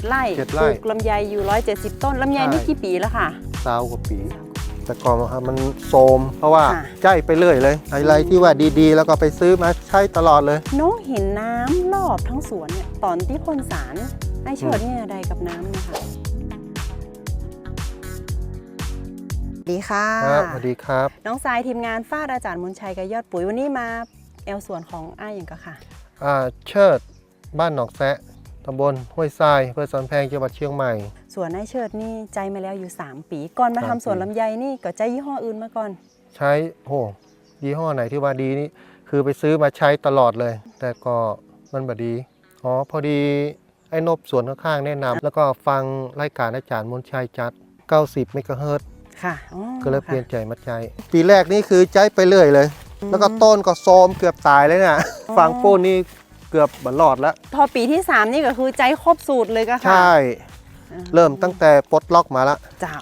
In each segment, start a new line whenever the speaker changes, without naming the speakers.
7ไร่
เจ็ด
ป
ไร่
ลูกลำไยอยู่ 170 ต้นลำไย
ใช่
นี่กี่ปีแล้วค่ะ
สาวกว่าปี แต่ก่อนนะครับมันโทรมเพราะว่า
ค่ะ
ใจไปเรื่อยเลยอะไรที่ว่าดีๆ แล้วก็ไปซื้อมาใช้ตลอดเลย
น้องเห็นน้ำรอบทั้งสวนเนี่ยตอนที่พ่นสารไอเชิดเนี่ยใดกับน้ำเนะคะดีค่ะ
ครับสวัสดีครับ
น้องสายทีมงานฟาดอาจารย์มนชัยกับยอดปุ๋ยวันนี้มาแอลสวนของอ้ายอย่างก็ค่ะ
อ่าเชิดบ้านหนองแซะ ตำบลห้วยทรายอำเพื่อสันแพงจังหวัดเชียงใหม่
สวนไอเชิดนี่ใจมาแล้วอยู่ 3 ปี ก่อนมา
สาม
ทำสวน
ปี
ลำไยนี่ก็ใจยี่ห้ออื่นมาก่อน
ใช้โหยี่ห้อไหนที่ว่าดีนี่คือไปซื้อมาใช้ตลอดเลย แต่ก็มันบดี อ๋อ พอดีไอ้นบสวนข้างๆแนะนำแล้วก็ฟังรายการอาจารย์มนชัยจัด 90 เมกะเฮิรตซ์
ค่ะอ๋อ
ก็เลยเปลี่ยน
ค่ะ
ใจมาใจ ปีแรกนี่คือใจไปเรื่อยเลย แล้วก็ต้นก็โซมเกือบตายเลยเนี่ยฟังปูนนี่ เกือบบรอดแล้ว
พอปีที่ 3 นี่ก็คือใจครบสูตรเลยก็ค่ะ
ใช่
อ่า
เริ่มตั้งแต่ปลดล็อกมาละ
เจ้า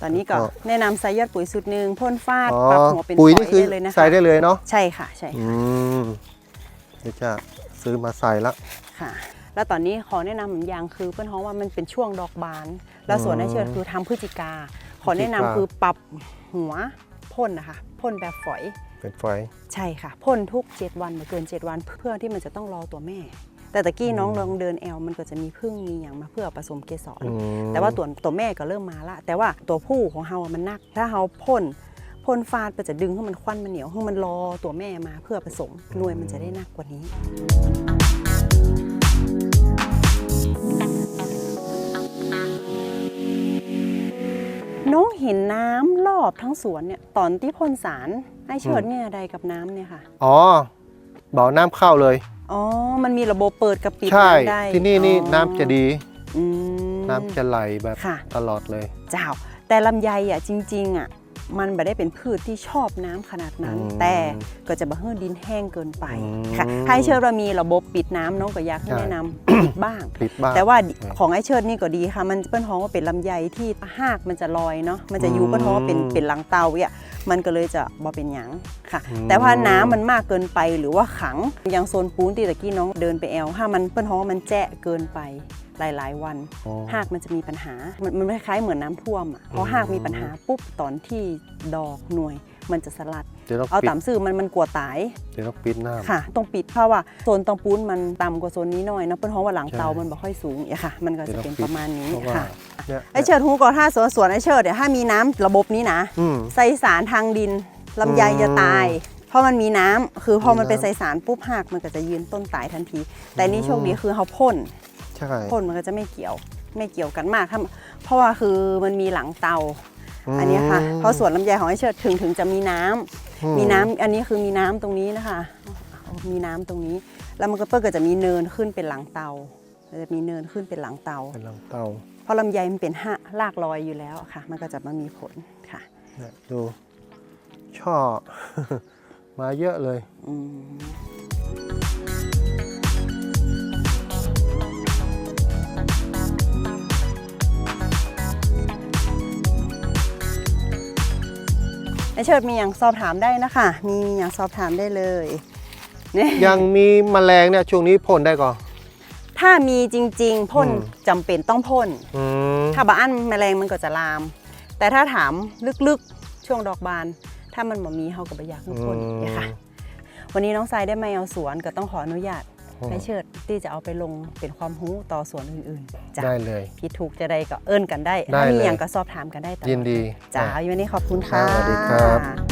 ตอนนี้ก็
ก็
แนะนำใส่ยอดปุ๋ยสูตรหนึ่งพ่นฟาด
อ๋อ
ปรับหัวเป็น
ปุ๋ย
ฝ
นี่คือ
ได้เลยนะคะ
ใส่ได้เลยเนาะ
ใช่ค่ะใช่
อืมเดี๋ยวจะซื้อมาใส่ละ
ค่ะ แล้วตอนนี้ขอแนะนำอย่างคือเพื่อนฮ้องว่ามันเป็นช่วงดอกบาน แล้วสวนไอเชิดคือทำพฤศจิกา ขอแนะนำคือปรับหัวพ่นนะคะพ่นแบบฝอย
เป็นไฟ
ใช่ค่ะพ่นทุก 7 วันไม่เกิน 7 วัน เพื่อที่มันจะต้องรอตัวแม่ แต่ตะกี้น้องลองเดินแอลมันก็จะมีพึ่งมีอย่างมาเพื่อผสมเกสร
อืม
แต่ว่าตัวตัวแม่ก็เริ่มมาละ แต่ว่าตัวผู้ของเฮาอะมันนัก ถ้าเฮาพ่นพ่นฟาดไปจะดึงให้มันควันมันเหนียวให้มันรอตัวแม่มาเพื่อผสมหน่วยมันจะได้นักกว่านี้ เห็นน้ำรอบทั้งสวนเนี่ยตอนที่พ่นสารไอเชิดเนี่ยใดกับน้ำเนี่ยค่ะ
อ๋อบ่อน้ำเข้าเลย
อ๋อ มันมีระบบเปิดกับปิด
ใช่
น้ำได้
ที่นี่นี่
อ๋อ
น้ำจะดี
อืม
น้ำจะไหลแบบ
ค่ะ
ตลอดเลย
เจ้า แต่ลำไยอะจริง ๆ อะ มันไม่ได้เป็นพืชที่ชอบน้ำขนาดนั้น
อืม
แต่ก็จะบะเฮือดินแห้งเกินไป
อืม
ค่ะถ้าไอเชิดเรามีระบบปิดน้ำน้องก็อยากให้
ใช่
แนะนำปิดบ้าง
ปิดบ้าง
แต่ว่า
ใช่
ของไอเชิดนี่ก็ดีค่ะ มันเปิ้นท้องว่าเป็นลำไยที่หากมันจะลอยเนาะมันจะอยู่
อืม
เปิ้นท้องว่าเป็นเป็นลังเตาเนี่ยมันก็เลยจะบ่เป็นหยังค่ะ
อืม
แต่ว่าน้ำมันมากเกินไปหรือว่าขังอย่างโซนปูนที่ตะกี้น้องเดินไปแอลถ้ามันเปิ้นท้องว่ามันแจะเกินไป หลาย ๆ วัน
อ๋อ
หากมันจะมีปัญหา มันมันคล้ายๆเหมือนน้ำท่วมอะพอ
อืม
หากมีปัญหาปุ๊บตอนที่ดอกหน่วย มันจะสลัด
เดี๋ยวต้อง
เอา
ปิด
ตามซื่อมันมันกลัวตาย
เดี๋ยวต้องปิดน้ำ
ค่ะต้องปิดเพราะว่าโซนตองปูนมันต่ำกว่าโซนนี้หน่อยเนาะเปิ้นเพราะว่าหลัง
ใช่
เตามันบ่ค่อยสูงเนี่ยค่ะ มันก็
เดี๋ยว
จะ
ต้อง
เป็น
ปิด
ประมาณนี้
เพราะว่า
ค่ะ
เนี่ย
ไอเชิดหูก็ถ้าสวนสวนไอเชิดเดี๋ยวถ้ามีน้ำระบบนี้นะ
อืม
ใส่สารทางดินลำไยจะตาย เพราะมันมีน้ำคือพอมัน
มีน้ำ
เป็นใส่สารปุ๊บหากมันก็จะยืนต้นตายทันที แต่นี่โชคดีคือเขาพ่น
ใช่
พ่นมันก็จะไม่เกี่ยวไม่เกี่ยวกันมากถ้าเพราะว่าคือมันมีหลังเตา อันเนี้ยค่ะ เพราะสวนลำไยของไอเชิดถึงถึงจะมีน้ำ
อื
มีน้ำอันนี้คือมีน้ำตรงนี้นะคะ มีน้ำตรงนี้ แล้วมันก็เปิ้ลก็จะมีเนินขึ้นเป็นหลังเตามันจะมีเนินขึ้นเป็นหลังเตา
เป็นลำเตา
เพราะลำไยมันเป็นห้ารากลอยอยู่แล้วค่ะ มันก็จะมามีผลค่ะ
เนี่ยดูช่อมาเยอะเลย
เชิดมีอย่างสอบถามได้นะคะ มีอย่างสอบถามได้เลยเนี่ย
ยังมีแมลงเนี่ยช่วงนี้พ่นได้ก่อน
ถ้ามีจริง ๆพ่น
อืม
จำเป็นต้องพ่น
อืม
ถ้าบาอันแมลงมันก็จะลาม แต่ถ้าถามลึกๆช่วงดอกบาน ถ้ามันบ่มีเขาก็บ่อยากให้พ่นเนี่ยค่ะ วันนี้น้องทรายได้มาเอาสวนก็ต้องขออนุญาต
อืม
ให้เชิดที่จะเอาไปลงเป็นความรู้ต่อสวนอื่นๆจ้ะ
ได้เลย
พี่ถูกจะได้ก็เอิ้นกันได้
ได้
ถ้ามี
เลย
อย่างก็สอบถามกันได้ตลอด
ยินดี
จ้าวันนี้ขอบคุณค่ะ
สวัสดีครับ